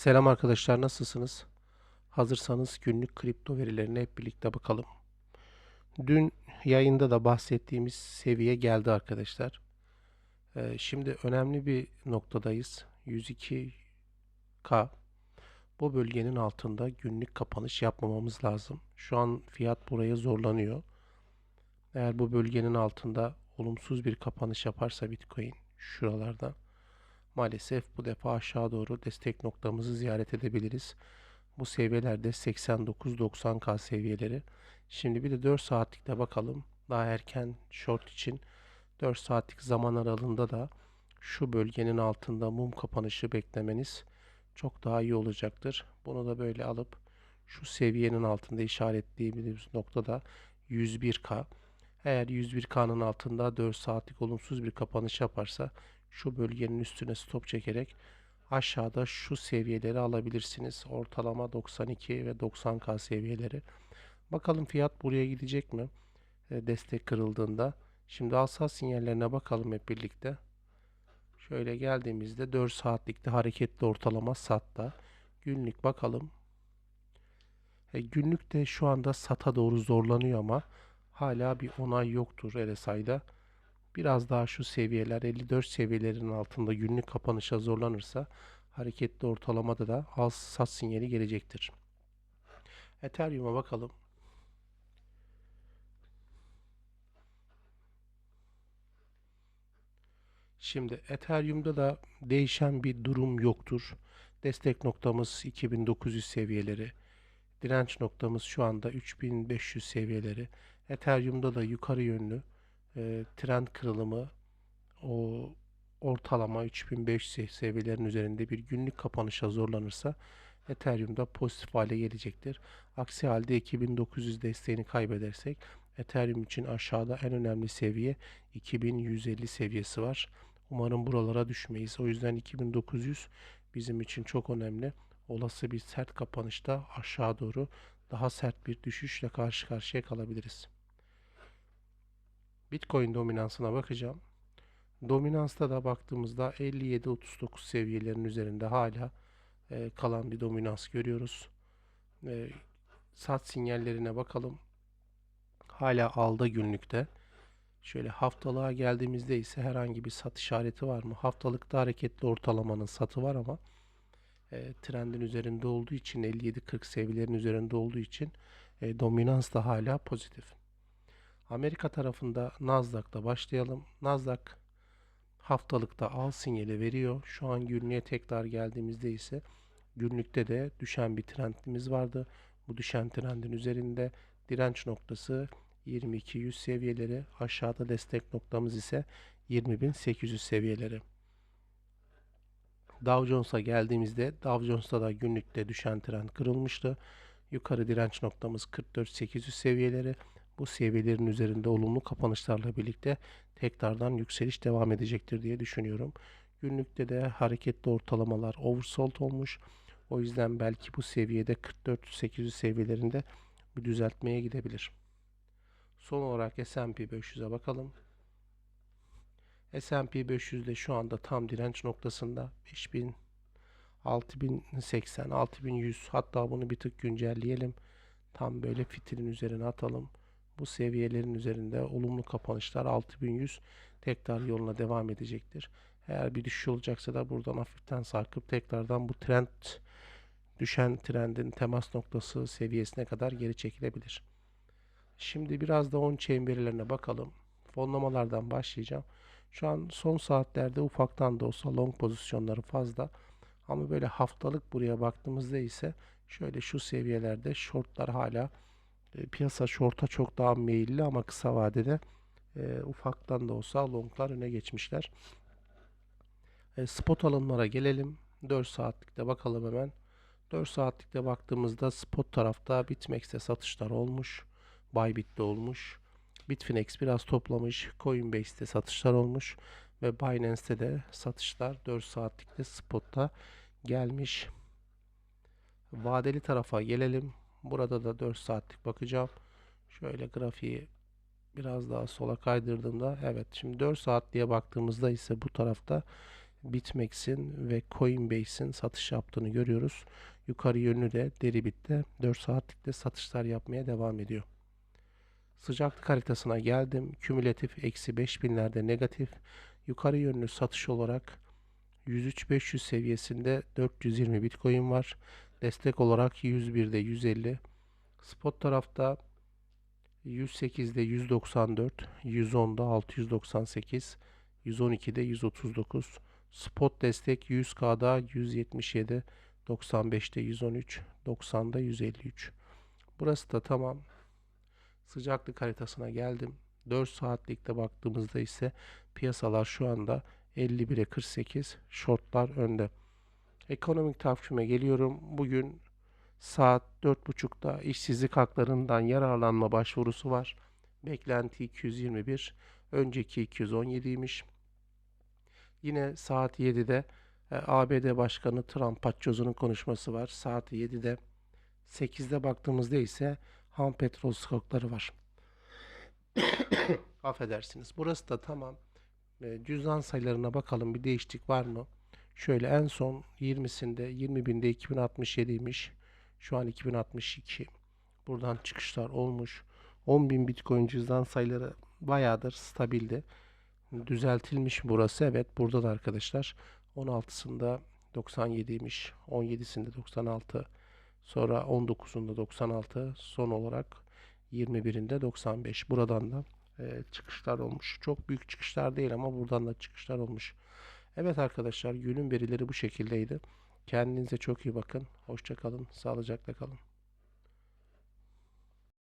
Selam arkadaşlar nasılsınız? Hazırsanız günlük kripto verilerine hep birlikte bakalım. Dün yayında da bahsettiğimiz seviye geldi arkadaşlar. Ee, şimdi önemli bir noktadayız. 102K. Bu bölgenin altında günlük kapanış yapmamamız lazım. Şu an fiyat buraya zorlanıyor. Eğer bu bölgenin altında olumsuz bir kapanış yaparsa Bitcoin şuralarda maalesef bu defa aşağı doğru destek noktamızı ziyaret edebiliriz. Bu seviyelerde 89-90K seviyeleri. Şimdi bir de 4 saatlikte bakalım. Daha erken short için 4 saatlik zaman aralığında da şu bölgenin altında mum kapanışı beklemeniz çok daha iyi olacaktır. Bunu da böyle alıp şu seviyenin altında işaretlediğimiz noktada 101K. Eğer 101K'nın altında 4 saatlik olumsuz bir kapanış yaparsa şu bölgenin üstüne stop çekerek aşağıda şu seviyeleri alabilirsiniz. Ortalama 92 ve 90K seviyeleri. Bakalım fiyat buraya gidecek mi? E, destek kırıldığında. Şimdi alsat sinyallerine bakalım hep birlikte. Şöyle geldiğimizde 4 saatlikte hareketli ortalama satta. Günlük bakalım. E, günlük de şu anda sata doğru zorlanıyor ama hala bir onay yoktur RSI'da. Biraz daha şu seviyeler 54 seviyelerinin altında günlük kapanışa zorlanırsa hareketli ortalamada da az sat sinyali gelecektir. Ethereum'a bakalım. Şimdi Ethereum'da da değişen bir durum yoktur. Destek noktamız 2900 seviyeleri. Direnç noktamız şu anda 3500 seviyeleri. Ethereum'da da yukarı yönlü e, trend kırılımı o ortalama 3500 seviyelerin üzerinde bir günlük kapanışa zorlanırsa Ethereum'da pozitif hale gelecektir. Aksi halde 2900 desteğini kaybedersek Ethereum için aşağıda en önemli seviye 2150 seviyesi var. Umarım buralara düşmeyiz. O yüzden 2900 bizim için çok önemli. Olası bir sert kapanışta aşağı doğru daha sert bir düşüşle karşı karşıya kalabiliriz. Bitcoin dominansına bakacağım. Dominansta da baktığımızda 57-39 seviyelerin üzerinde hala e, kalan bir dominans görüyoruz. E, sat sinyallerine bakalım. Hala alda günlükte. Şöyle haftalığa geldiğimizde ise herhangi bir sat işareti var mı? Haftalıkta hareketli ortalamanın satı var ama e, trendin üzerinde olduğu için 57-40 seviyelerin üzerinde olduğu için e, dominans da hala pozitif. Amerika tarafında Nasdaq'ta başlayalım. Nasdaq haftalıkta al sinyali veriyor. Şu an günlüğe tekrar geldiğimizde ise günlükte de düşen bir trendimiz vardı. Bu düşen trendin üzerinde direnç noktası 22.100 seviyeleri, aşağıda destek noktamız ise 20.800 seviyeleri. Dow Jones'a geldiğimizde Dow Jones'ta da günlükte düşen trend kırılmıştı. Yukarı direnç noktamız 44.800 seviyeleri. Bu seviyelerin üzerinde olumlu kapanışlarla birlikte tekrardan yükseliş devam edecektir diye düşünüyorum. Günlükte de hareketli ortalamalar oversold olmuş. O yüzden belki bu seviyede 44.800 seviyelerinde bir düzeltmeye gidebilir. Son olarak S&P 500'e bakalım. S&P 500'de şu anda tam direnç noktasında 5000 6080 6100 hatta bunu bir tık güncelleyelim. Tam böyle fitilin üzerine atalım. Bu seviyelerin üzerinde olumlu kapanışlar 6100 tekrar yoluna devam edecektir. Eğer bir düşüş olacaksa da buradan hafiften sarkıp tekrardan bu trend düşen trendin temas noktası seviyesine kadar geri çekilebilir. Şimdi biraz da on chain verilerine bakalım. Fonlamalardan başlayacağım. Şu an son saatlerde ufaktan da olsa long pozisyonları fazla. Ama böyle haftalık buraya baktığımızda ise şöyle şu seviyelerde shortlar hala e, piyasa short'a çok daha meyilli ama kısa vadede e, ufaktan da olsa longlar öne geçmişler. E, spot alımlara gelelim. 4 saatlikte bakalım hemen. 4 saatlikte baktığımızda spot tarafta Bitmex'te satışlar olmuş. Bybit'te olmuş. Bitfinex biraz toplamış. Coinbase'te satışlar olmuş. Ve Binance'te de satışlar 4 saatlikte spotta gelmiş. Vadeli tarafa gelelim. Burada da 4 saatlik bakacağım. Şöyle grafiği biraz daha sola kaydırdığımda evet şimdi 4 saat diye baktığımızda ise bu tarafta BitMEX'in ve Coinbase'in satış yaptığını görüyoruz. Yukarı yönlü de Deribit'te 4 saatlikte satışlar yapmaya devam ediyor. Sıcaklık haritasına geldim. Kümülatif eksi 5000'lerde negatif. Yukarı yönlü satış olarak 103.500 seviyesinde 420 Bitcoin var. Destek olarak 101'de 150. Spot tarafta 108'de 194, 110'da 698, 112'de 139. Spot destek 100K'da 177, 95'te 113, 90'da 153. Burası da tamam. Sıcaklık haritasına geldim. 4 saatlikte baktığımızda ise piyasalar şu anda 51'e 48, shortlar önde. Ekonomik takvime geliyorum. Bugün saat 4.30'da işsizlik haklarından yararlanma başvurusu var. Beklenti 221, önceki 217'ymiş. Yine saat 7'de e, ABD Başkanı Trump Paccio'nun konuşması var. Saat 7'de 8'de baktığımızda ise ham petrol stokları var. Affedersiniz. Burası da tamam. E, cüzdan sayılarına bakalım bir değişiklik var mı? Şöyle en son 20'sinde 20 binde 2067'ymiş. Şu an 2062. Buradan çıkışlar olmuş. 10.000 Bitcoin cüzdan sayıları bayağıdır stabildi. Düzeltilmiş burası. Evet burada da arkadaşlar 16'sında 97'ymiş. 17'sinde 96. Sonra 19'unda 96. Son olarak 21'inde 95. Buradan da e, çıkışlar olmuş. Çok büyük çıkışlar değil ama buradan da çıkışlar olmuş. Evet arkadaşlar günün verileri bu şekildeydi. Kendinize çok iyi bakın. Hoşça kalın. Sağlıcakla kalın.